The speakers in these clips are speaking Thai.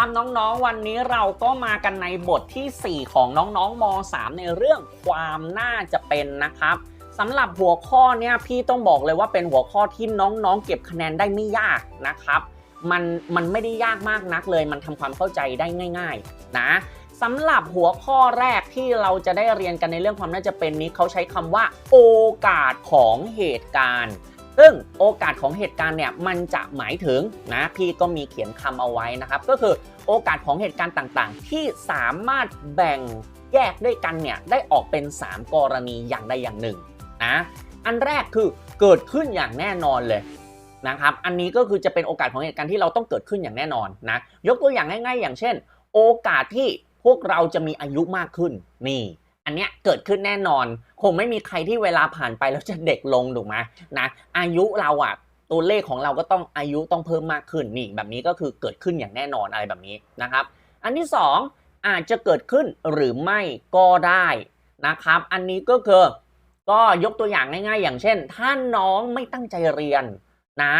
นะครับน้องๆ วันนี้เราก็มากันในบทที่ 4 ของน้องๆม .3 ในเรื่องความน่าจะเป็นนะครับสำหรับหัวข้อเนี้ยพี่ต้องบอกเลยว่าเป็นหัวข้อที่น้องๆ เก็บคะแนนได้ไม่ยากนะครับมันมันไม่ได้ยากมากนักเลย มันทำความเข้าใจได้ง่าย ๆ นะสำหรับหัวข้อแรกที่เราจะได้เรียนกันในเรื่องความน่าจะเป็นนี้เขาใช้คำว่า โอกาสของเหตุการณ์ ซึ่งโอกาสของเหตุการณ์เนี่ยมันจะหมายถึงนะพี่ก็มีเขียนคำเอาไว้นะครับ ก็คือโอกาสของเหตุการณ์ต่างๆ ที่สามารถแบ่งแยกด้วยกันเนี่ยได้ออกเป็น 3 กรณีอย่างใดอย่างหนึ่งนะอันแรกคือเกิดขึ้นอย่างแน่นอนเลยนะครับ อันนี้ก็คือจะเป็นโอกาสของเหตุการณ์ที่เราต้องเกิดขึ้นอย่างแน่นอนนะ ยกตัวอย่างง่าย ๆ อย่างเช่น โอกาสที่พวกเราจะมีอายุมากขึ้นนี่ อันเนี้ยเกิดขึ้นแน่นอน คงไม่มีใครที่เวลาผ่านไปแล้วจะเด็กลงถูกไหมนะอายุเราอะตัวเลขของเราก็ต้องอายุต้องเพิ่มมากขึ้นนี่แบบนี้ก็คือเกิดขึ้นอย่างแน่นอนอะไรแบบนี้นะครับ อันที่สองอาจจะเกิดขึ้นหรือไม่ก็ได้นะครับ อันนี้ก็คือก็ยกตัวอย่างง่ายๆ อย่างเช่น ถ้าน้องไม่ตั้งใจเรียนนะ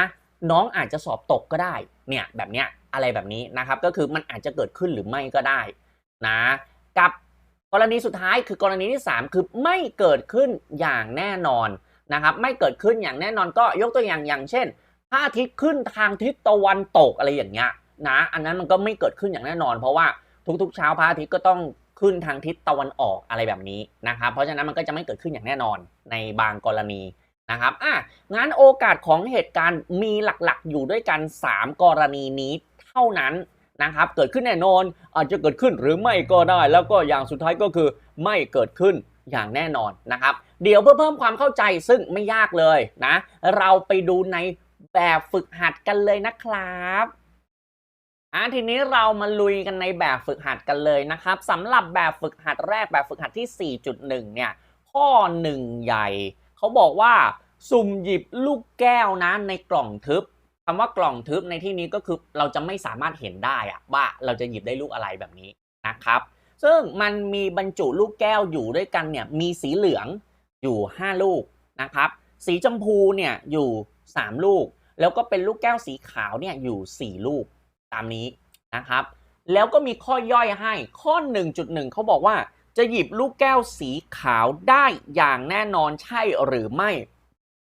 น้องอาจจะสอบตกก็ได้เนี่ยแบบเนี้ยอะไรแบบนี้นะครับ ก็คือมันอาจจะเกิดขึ้นหรือไม่ก็ได้นะ กับ กรณีสุดท้ายคือกรณีที่ 3 คือไม่เกิดขึ้นอย่างแน่นอนนะครับ ไม่เกิดขึ้นอย่างแน่นอนก็ยกตัวอย่างอย่างเช่นพระอาทิตย์ขึ้นทางทิศตะวันตกอะไรอย่างเงี้ยนะ อันนั้นมันก็ไม่เกิดขึ้นอย่างแน่นอน เพราะว่าทุกๆ เช้าพระอาทิตย์ก็ต้องขึ้นทางทิศตะวันออกอะไรแบบนี้นะครับ เพราะฉะนั้นมันก็จะไม่เกิดขึ้นอย่างแน่นอนในบางกรณีนะครับอะงั้นโอกาสของเหตุการณ์มีหลักๆ อยู่ด้วยกัน 3 กรณีนี้เท่านั้น นะครับเกิดขึ้นแน่นอนอาจจะเกิดขึ้นหรือไม่ก็ได้ แล้วก็อย่างสุดท้ายก็คือไม่เกิดขึ้นอย่างแน่นอนนะครับ เดี๋ยวเพื่อเพิ่มความเข้าใจซึ่งไม่ยากเลยนะ เราไปดูในแบบฝึกหัดกันเลยนะครับอะทีนี้เรามาลุยกันในแบบฝึกหัดกันเลยนะครับสำหรับแบบฝึกหัดแรกแบบฝึกหัดที่ 4.1 เนี่ย ข้อ 1 ใหญ่ เขาบอกว่า สุ่มหยิบลูกแก้วนะในกล่องทึบ คำว่ากล่องทึบในที่นี้ก็คือเราจะไม่สามารถเห็นได้อะว่าเราจะหยิบได้ลูกอะไรแบบนี้นะครับ ซึ่งมันมีบรรจุลูกแก้วอยู่ด้วยกันเนี่ยมีสีเหลืองอยู่ 5 ลูกนะครับ สีชมพูเนี่ยอยู่ 3 ลูก แล้วก็เป็นลูกแก้วสีขาวเนี่ยอยู่ 4 ลูกตามนี้นะครับ แล้วก็มีข้อย่อยให้ข้อ 1.1เขาบอกว่าจะหยิบลูกแก้วสีขาวได้อย่างแน่นอนใช่หรือไม่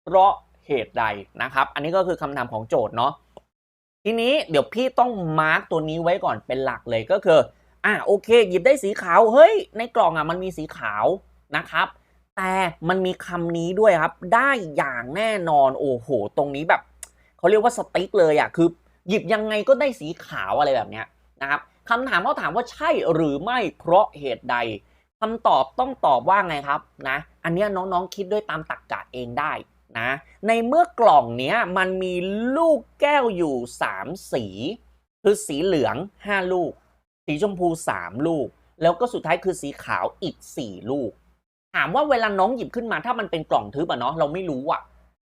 เพราะ เหตุใดนะครับ อันนี้ก็คือคำถามของโจทย์เนาะทีนี้เดี๋ยวพี่ต้องมาร์กตัวนี้ไว้ก่อนเป็นหลักเลยก็คืออะโอเค หยิบได้สีขาวเฮ้ย ในกล่องอะมันมีสีขาวนะครับ แต่มันมีคำนี้ด้วยครับ ได้อย่างแน่นอนโอ้โห ตรงนี้แบบเขาเรียกว่าสติ๊กเลยอะคือ หยิบยังไงก็ได้สีขาวอะไรแบบเนี้ยนะครับคำถามเขาถามว่าใช่หรือไม่เพราะเหตุใดคำตอบต้องตอบว่าไงครับนะ อันเนี้ยน้องๆคิดด้วยตามตรรกกะเองได้ นะ ในเมื่อกล่องนี้มันมีลูกแก้วอยู่ 3 สี คือสีเหลือง 5 ลูก สีชมพู 3 ลูก แล้วก็สุดท้ายคือสีขาวอีก 4 ลูก ถามว่าเวลาน้องหยิบขึ้นมาถ้ามันเป็นกล่องทึบอะเนาะเราไม่รู้อะ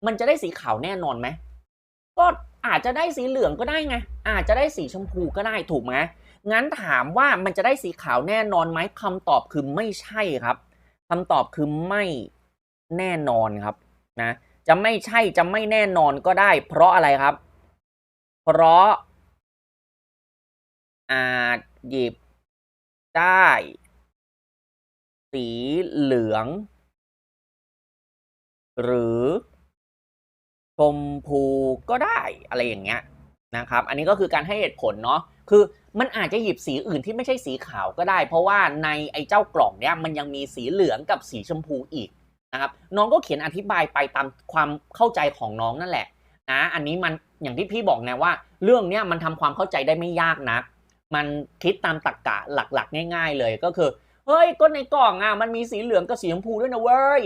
มันจะได้สีขาวแน่นอนไหมก็อาจจะได้สีเหลืองก็ได้ไง อาจจะได้สีชมพูก็ได้ถูกไหมงั้นถามว่ามันจะได้สีขาวแน่นอนไหมคำตอบคือไม่ใช่ครับคำตอบคือไม่แน่นอนครับนะ จะไม่ใช่จะไม่แน่นอนก็ได้ เพราะอะไรครับ เพราะ อาจหยิบได้ สีเหลือง หรือชมพูก็ได้อะไรอย่างเงี้ยนะครับ อันนี้ก็คือการให้เหตุผลเนาะคือมันอาจจะหยิบสีอื่นที่ไม่ใช่สีขาวก็ได้ เพราะว่าในไอ้เจ้ากล่องเนี้ยมันยังมีสีเหลืองกับสีชมพูอีก นะครับน้องก็เขียนอธิบายไปตามความเข้าใจของน้องนั่นแหละนะอันนี้มันอย่างที่พี่บอกนะว่า เรื่องเนี้ยมันทำความเข้าใจได้ไม่ยากนะมันคิดตามตรรกกะหลักๆ ง่าย ๆ เลยก็คือเฮ้ยก็ในกล่องอะมันมีสีเหลืองกับสีชมพูด้วยนะเว้ย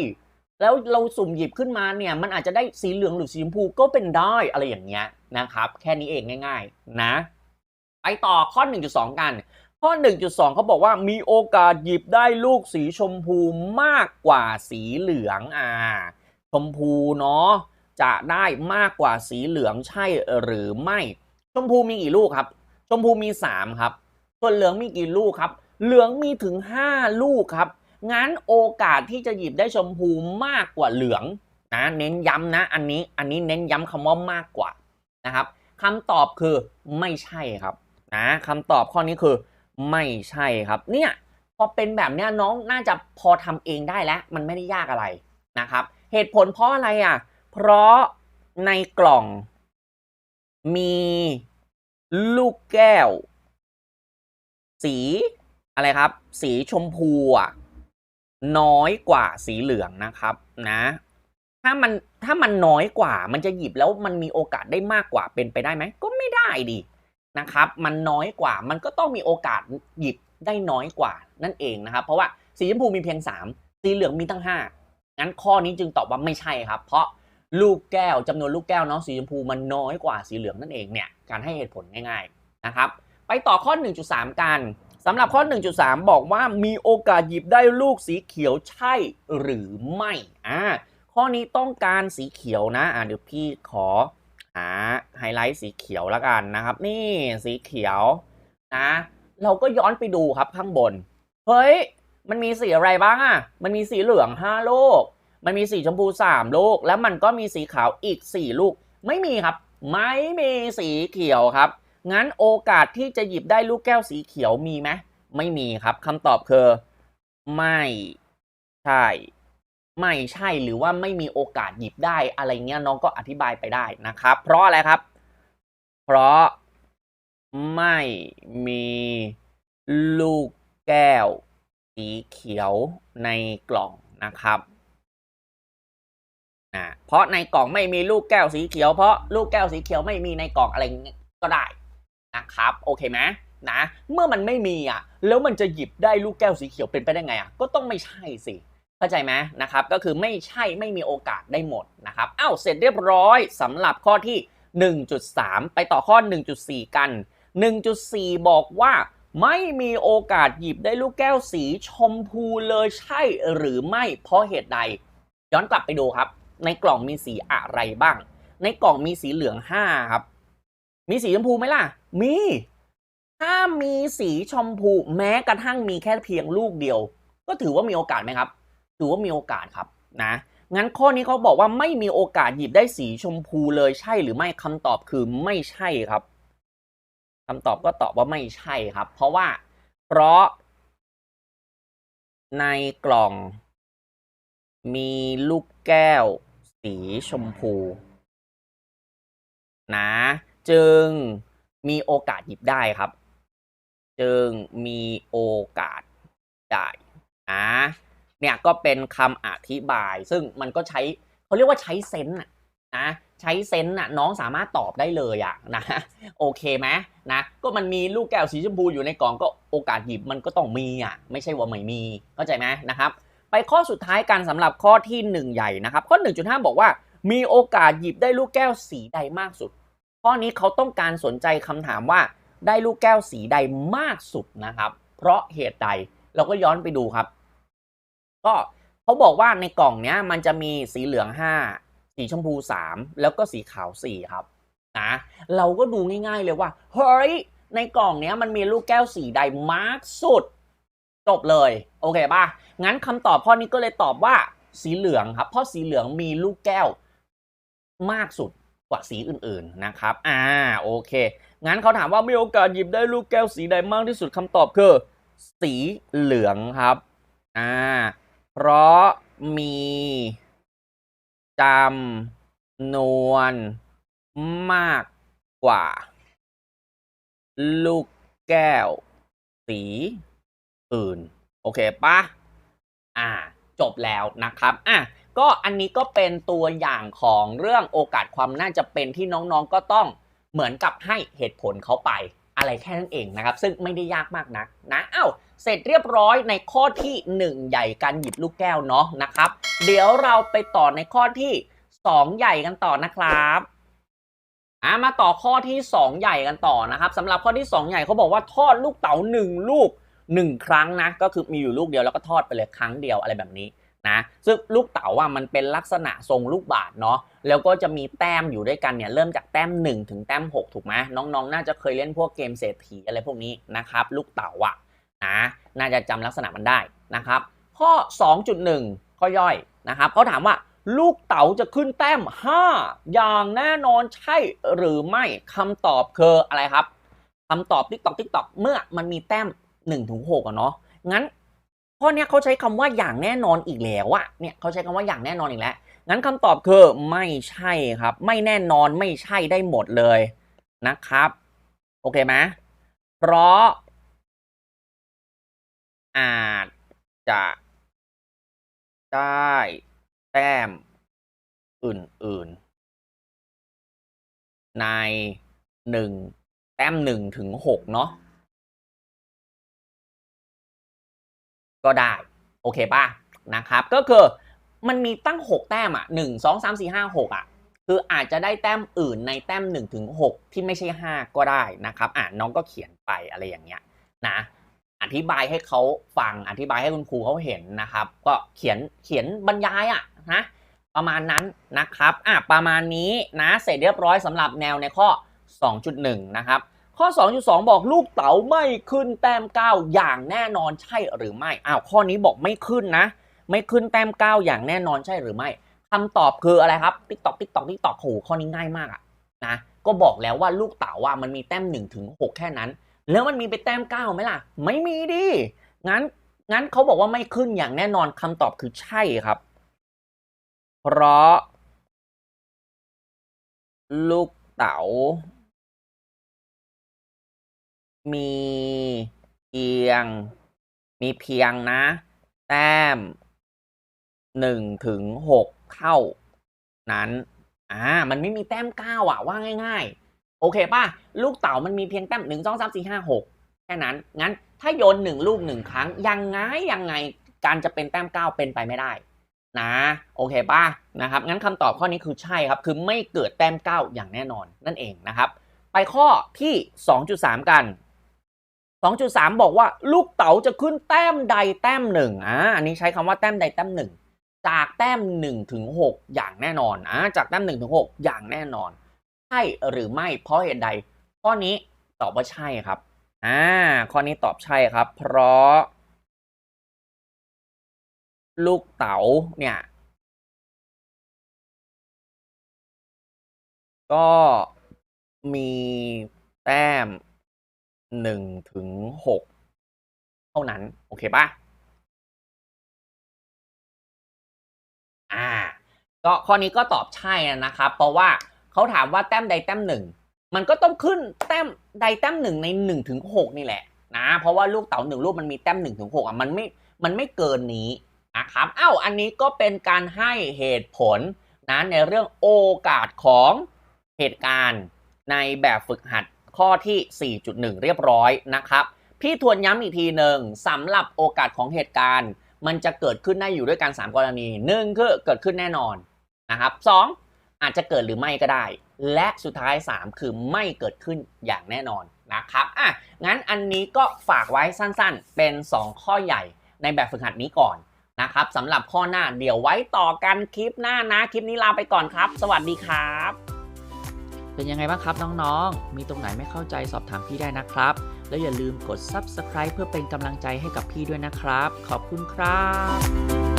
แล้วเราสุ่มหยิบขึ้นมาเนี่ยมันอาจจะได้สีเหลืองหรือสีชมพูก็เป็นได้อะไรอย่างเงี้ยนะครับ แค่นี้เองง่าย ๆ นะ ไปต่อข้อ 1.2 กัน ข้อ 1.2 เขาบอกว่ามีโอกาสหยิบได้ลูกสีชมพูมากกว่าสีเหลืองอ่าชมพูเนาะจะได้มากกว่าสีเหลืองใช่หรือไม่ ชมพูมีกี่ลูกครับ ชมพูมี 3 ครับ ส่วนเหลืองมีกี่ลูกครับ เหลืองมีถึง 5 ลูกครับ งั้นโอกาสที่จะหยิบได้ชมพูมากกว่าเหลืองนะเน้นย้ำนะ อันนี้อันนี้เน้นย้ำคำว่ามากกว่านะครับคำตอบคือไม่ใช่ครับนะคำตอบข้อนี้คือ ไม่ใช่ครับ เนี่ยพอเป็นแบบเนี้ยน้องน่าจะพอทำเองได้แล้ว มันไม่ได้ยากอะไรนะครับ เหตุผลเพราะอะไรอะ เพราะในกล่องมีลูกแก้ว สีอะไรครับ สีชมพูอะน้อยกว่าสีเหลืองนะครับนะ ถ้ามันถ้ามันน้อยกว่ามันจะหยิบแล้วมันมีโอกาสได้มากกว่าเป็นไปได้ไหมก็ไม่ได้ดิ นะครับมันน้อยกว่ามันก็ต้องมีโอกาสหยิบได้น้อยกว่านั่นเองนะครับ เพราะว่าสีชมพูมีเพียง 3 สีเหลืองมีตั้ง 5 งั้นข้อนี้จึงตอบว่าไม่ใช่ครับ เพราะลูกแก้วจำนวนลูกแก้วเนาะสีชมพูมันน้อยกว่าสีเหลืองนั่นเองเนี่ยการให้เหตุผลง่ายๆนะครับไปต่อข้อ 1.3 กันสำหรับข้อ 1.3 บอกว่ามีโอกาสหยิบได้ลูกสีเขียวใช่หรือไม่อ่าข้อนี้ต้องการสีเขียวนะอ่าเดี๋ยวพี่ขอ หาไฮไลท์สีเขียวแล้วกันนะครับ นี่สีเขียวนะ เราก็ย้อนไปดูครับข้างบน เฮ้ย มันมีสีอะไรบ้างอะ มันมีสีเหลือง5ลูก มันมีสีชมพู3ลูก แล้วมันก็มีสีขาวอีก4ลูก ไม่มีครับ ไม่มีสีเขียวครับ งั้นโอกาสที่จะหยิบได้ลูกแก้วสีเขียวมีไหมไม่มีครับคำตอบคือ ไม่ใช่ ไม่ใช่หรือว่าไม่มีโอกาสหยิบได้อะไรเงี้ยน้องก็อธิบายไปได้นะครับ เพราะอะไรครับ เพราะไม่มีลูกแก้วสีเขียวในกล่องนะครับนะเพราะในกล่องไม่มีลูกแก้วสีเขียวเพราะลูกแก้วสีเขียวไม่มีในกล่องอะไรเงี้ยก็ได้นะครับ โอเคไหมนะ เมื่อมันไม่มีอะ แล้วมันจะหยิบได้ลูกแก้วสีเขียวเป็นไปได้ไงอะ ก็ต้องไม่ใช่สิ เข้าใจไหมนะครับก็คือไม่ใช่ไม่มีโอกาสได้หมดนะครับอ้าวเสร็จเรียบร้อยสำหรับข้อที่ 1.3 ไปต่อข้อ 1.4 กัน 1.4 บอกว่าไม่มีโอกาสหยิบได้ลูกแก้วสีชมพูเลยใช่หรือไม่เพราะเหตุใด ย้อนกลับไปดูครับ ในกล่องมีสีอะไรบ้าง ในกล่องมีสีเหลือง 5 ครับ มีสีชมพูไหมล่ะ มี ถ้ามีสีชมพูแม้กระทั่งมีแค่เพียงลูกเดียว ก็ถือว่ามีโอกาสไหมครับ ถือว่ามีโอกาสครับนะงั้นข้อนี้เขาบอกว่าไม่มีโอกาสหยิบได้สีชมพูเลยใช่หรือไม่คำตอบคือไม่ใช่ครับคำตอบก็ตอบว่าไม่ใช่ครับ เพราะว่า เพราะ ในกล่อง มีลูกแก้ว สีชมพู นะ จึงมีโอกาสหยิบได้ครับ จึงมีโอกาสได้นะ เนี่ยก็เป็นคำอธิบาย ซึ่งมันก็ใช้เขาเรียกว่าใช้เซนส์น่ะนะใช้เซนส์น่ะน้องสามารถตอบได้เลยอะนะโอเคไหมนะก็มันมีลูกแก้วสีชมพูอยู่ในกล่องก็โอกาสหยิบมันก็ต้องมีอะไม่ใช่ว่าไม่มีเข้าใจไหมนะครับไปข้อสุดท้ายกันสำหรับข้อที่ 1 ใหญ่นะครับข้อ 1.5 บอกว่า มีโอกาสหยิบได้ลูกแก้วสีใดมากสุด ข้อนี้เขาต้องการสนใจคำถามว่า ได้ลูกแก้วสีใดมากสุดนะครับ เพราะเหตุใดเราก็ย้อนไปดูครับ ก็เขาบอกว่าในกล่องเนี้ยมันจะมีสีเหลือง5สีชมพู3แล้วก็สีขาว4ครับนะเราก็ดูง่ายๆเลยว่าเฮ้ยในกล่องเนี้ยมันมีลูกแก้วสีใดมากสุด จบเลย โอเคป่ะงั้นคำตอบข้อนี้ก็เลยตอบว่าสีเหลืองครับ เพราะสีเหลืองมีลูกแก้วมากสุดกว่าสีอื่นๆนะครับ อ่า โอเค งั้นเขาถามว่ามีโอกาสหยิบได้ลูกแก้วสีใดมากที่สุดคำตอบคือ สีเหลืองครับ อ่า เพราะมีจำนวนมากกว่า ลูกแก้ว สีอื่น โอเคปะอ่า จบแล้วนะครับอะก็อันนี้ก็เป็นตัวอย่างของเรื่องโอกาสความน่าจะเป็นที่น้องๆก็ต้องเหมือนกับให้เหตุผลเขาไป อะไรแค่นั้นเองนะครับ ซึ่งไม่ได้ยากมากนักนะ เอ้า เสร็จเรียบร้อยในข้อที่ 1 ใหญ่การหยิบลูกแก้วเนาะนะครับ เดี๋ยวเราไปต่อในข้อที่ 2 ใหญ่กันต่อนะครับอ่ามาต่อข้อที่ 2 ใหญ่กันต่อนะครับสำหรับข้อที่ 2 ใหญ่เขาบอกว่าทอดลูกเต๋า1ลูก 1 ครั้งนะ ก็คือมีอยู่ลูกเดียวแล้วก็ทอดไปเลยครั้งเดียวอะไรแบบนี้นะซึ่งลูกเต๋าอะมันเป็นลักษณะทรงลูกบาศก์เนาะแล้วก็จะมีแต้มอยู่ด้วยกันเนี่ยเริ่มจากแต้ม 1 ถึงแต้ม 6 ถูกไหมน้องๆน่าจะเคยเล่นพวกเกมเศรษฐีอะไรพวกนี้นะครับลูกเต๋าอะ นะน่าจะจำลักษณะมันได้นะครับ ข้อ 2.1 ข้อย่อยนะครับเขาถามว่าลูกเต๋าจะขึ้นแต้ม 5 อย่างแน่นอนใช่หรือไม่คำตอบคืออะไรครับคำตอบติ๊กตอกติ๊กตอกเมื่อมันมีแต้ม1นถึงหอะเนาะงั้นข้อนี้เขาใช้คำว่าอย่างแน่นอนอีกแล้วอะเนี่ยเขาใช้คำว่าอย่างแน่นอนอีกแล้ว งั้นคำตอบคือไม่ใช่ครับ ไม่แน่นอนไม่ใช่ได้หมดเลยนะครับ โอเคไหมเพราะ อาจจะได้แต้มอื่น ๆ ในหนึ่งแต้มหนึ่งถึงหกเนาะก็ได้ โอเคป่ะ นะครับ ก็คือมันมีตั้ง 6 แต้มอะ1 2 3 4 5 6อะ คืออาจจะได้แต้มอื่นในแต้ม1ถึง6ที่ไม่ใช่ 5 ก็ได้นะครับ อ่านน้องก็เขียนไปอะไรอย่างเงี้ยนะ อธิบายให้เขาฟังอธิบายให้คุณครูเขาเห็นนะครับ ก็เขียนเขียนบรรยายอะนะประมาณนั้นนะครับอะประมาณนี้นะเสร็จเรียบร้อยสำหรับแนวในข้อ 2.1 นะครับ ข้อ 2.2 บอกลูกเต๋าไม่ขึ้นแต้ม 9 อย่างแน่นอนใช่หรือไม่อ้าวข้อนี้บอกไม่ขึ้นนะ ไม่ขึ้นแต้ม 9 อย่างแน่นอนใช่หรือไม่คำตอบคืออะไรครับติ๊กตอกติ๊กตอกติ๊กตอกโหข้อนี้ง่ายมากอะนะก็บอกแล้วว่าลูกเต๋าว่ามันมีแต้ม1ถึง6แค่นั้น แล้วมันมีไปแต้ม9ไหมล่ะ ไม่มีดิงั้นงั้นเขาบอกว่าไม่ขึ้นอย่างแน่นอนคำตอบคือใช่ครับ เพราะ ลูกเต๋ามีเพียง มีเพียงนะ แต้มหนึ่งถึงหกเท่านั้น อ่า มันไม่มีแต้มเก้าอะ ว่าง่าย ๆ โอเคป่ะ ลูกเต๋ามันมีเพียงแต้มหนึ่งสองสามสี่ห้าหกแค่นั้น งั้นถ้าโยนหนึ่งลูกหนึ่งครั้ง ยังไงยังไงการจะเป็นแต้มเก้าเป็นไปไม่ได้ นะ โอเคป่ะนะครับ งั้นคำตอบข้อนี้คือใช่ครับ คือไม่เกิดแต้มเก้าอย่างแน่นอนนั่นเองนะครับ ไปข้อที่2.3กัน2.3บอกว่าลูกเต๋าจะขึ้นแต้มใดแต้มหนึ่งอ่าอันนี้ใช้คำว่าแต้มใดแต้มหนึ่งจากแต้ม1ถึง6อย่างแน่นอนอ่าจากแต้ม1ถึง6อย่างแน่นอน ใช่หรือไม่เพราะเหตุใด ข้อนี้ตอบว่าใช่ครับ อ่า ข้อนี้ตอบใช่ครับ เพราะ ลูกเต๋าเนี่ย ก็มีแต้มหนึ่งถึงหกเท่านั้น โอเคปะอ่า ก็ข้อนี้ก็ตอบใช่นะครับ เพราะว่า เขาถามว่าแต้มใดแต้มหนึ่งมันก็ต้องขึ้นแต้มใดแต้มหนึ่งในหนึ่งถึงหกนี่แหละนะเพราะว่าลูกเต๋าหนึ่งลูกมันมีแต้มหนึ่งถึงหกอะมันไม่มันไม่เกินนี้นะครับอ้าวอันนี้ก็เป็นการให้เหตุผลนะในเรื่องโอกาสของเหตุการณ์ในแบบฝึกหัดข้อที่ 4.1 เรียบร้อยนะครับ พี่ทวนย้ำอีกทีหนึ่งสำหรับโอกาสของเหตุการณ์ มันจะเกิดขึ้นได้อยู่ด้วยกัน 3 กรณีหนึ่งคือเกิดขึ้นแน่นอนนะครับสอง อาจจะเกิดหรือไม่ก็ได้ และสุดท้าย 3 คือไม่เกิดขึ้นอย่างแน่นอนนะครับอะงั้นอันนี้ก็ฝากไว้สั้นๆ เป็น 2 ข้อใหญ่ในแบบฝึกหัดนี้ก่อนนะครับสำหรับข้อหน้าเดี๋ยวไว้ต่อกันคลิปหน้านะ คลิปนี้ลาไปก่อนครับ สวัสดีครับ เป็นยังไงบ้างครับน้องๆ มีตรงไหนไม่เข้าใจสอบถามพี่ได้นะครับ แล้วอย่าลืมกด Subscribe เพื่อเป็นกำลังใจให้กับพี่ด้วยนะครับ ขอบคุณครับ